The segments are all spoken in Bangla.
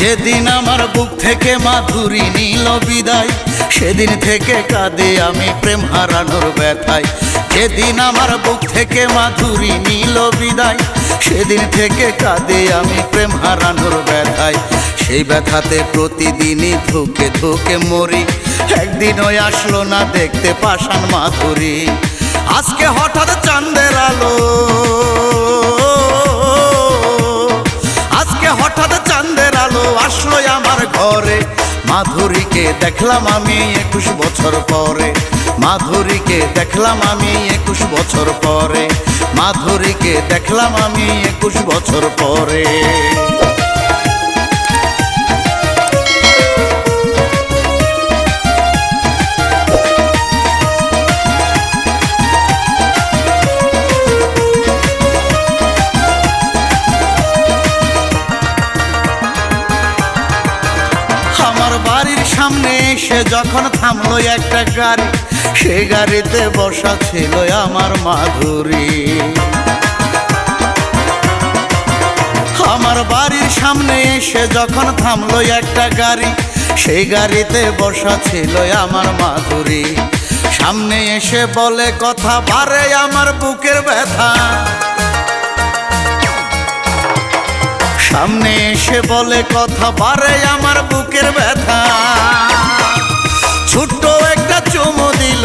যেদিন আমার বুক থেকে মাধুরী নীল বিদায়, সেদিন থেকে কাঁদে আমি প্রেম হারানোর ব্যথায়। যেদিন আমার বুক থেকে মাধুরী নীল বিদায়, সেদিন থেকে কাঁদে আমি প্রেম হারানোর ব্যথায়। সেই ব্যথাতে প্রতিদিনই ধুকে ধুকে মরি, একদিনও আসলো না দেখতে পাশান মাধুরী। আজকে হঠাৎ চাঁদের আলো ঘরে। মাধুরীকে দেখলাম আমি একুশ বছর পরে। মাধুরীকে দেখলাম আমি একুশ বছর পরে। মাধুরীকে দেখলাম আমি একুশ বছর পরে। আমার বাড়ির সামনে এসে যখন থামলো একটা গাড়ি, সে গাড়িতে বসা ছিল আমার মাধুরী। আমার বাড়ির সামনে এসে যখন থামলো একটা গাড়ি সেই গাড়িতে বসা ছিল আমার মাধুরী। সামনে এসে বলে, কথা বারে আমার বুকের ব্যথা। সামনে এসে বলে কথা বারে আমার বুকের ব্যথা। ছোট্ট একটা চুমু দিল।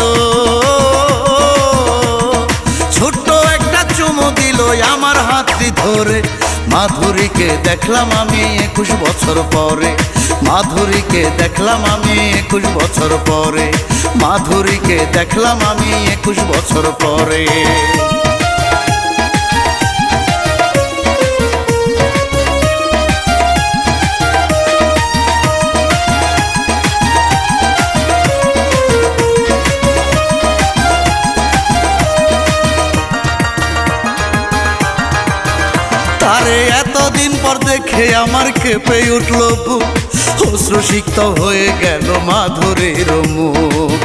ছোট্ট একটা চুমু দিল আমার হাতটি ধরে। মাধুরীকে দেখলাম আমি একুশ বছর পরে। মাধুরীকে দেখলাম আমি একুশ বছর পরে। মাধুরীকে দেখলাম আমি একুশ বছর পরে। পর দেখে আমার কেঁপে উঠল বুক। অশ্রুসিক্ত হয়ে গেল মাধুরীর মুখ।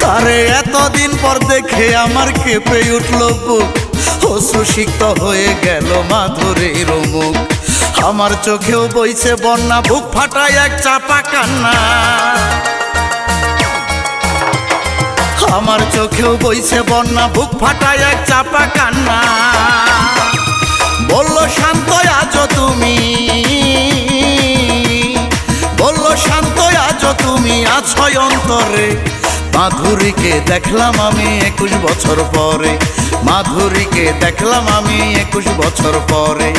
তারে এতদিন পর দেখে আমার কেঁপে উঠল বুক। অশ্রুসিক্ত হয়ে গেল মাধুরীর মুখ। আমার চোখেও বইছে বন্যা, বুক ফাটায় এক চাপা কান্না। আমার চোখেও বইছে বন্যা, বুক ফাটায় এক চাপা কান্না। বলল, শান্ত আছো তুমি। বলল, শান্ত আছো তুমি। আছো অন্তরে মাধুরীকে দেখলাম আমি একুশ বছর পরে। মাধুরীকে দেখলাম আমি একুশ বছর পরে।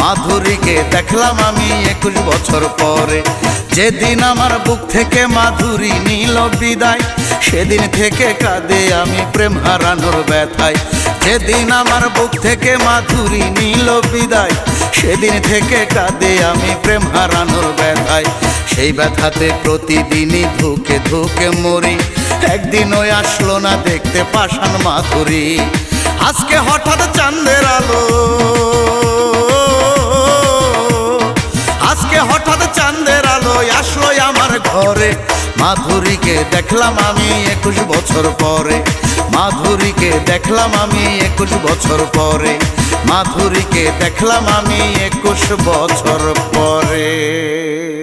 মাধুরীকে দেখলাম আমি একুশ বছর পরে। যেদিন আমার বুক থেকে মাধুরী নীল বিদায়, সেদিন থেকে কাঁদে আমি প্রেম হারানোর ব্যথায়। যেদিন আমার বুক থেকে মাধুরী নীল বিদায়, সেদিন থেকে কাঁদে আমি প্রেম হারানোর ব্যথায়। সেই ব্যথাতে প্রতিদিনই ধুকে ধুকে মরি একদিন ওই আসলো না দেখতে পাশান মাধুরী। আজকে হঠাৎ চাঁদের আলো। আজকে হঠাৎ চাঁদের আলো আসলো আমার ঘরে। মাধুরীকে দেখলাম আমি একুশ বছর পরে। মাধুরীকে দেখলাম আমি একুশ বছর পরে। মাধুরীকে দেখলাম আমি একুশ বছর পরে।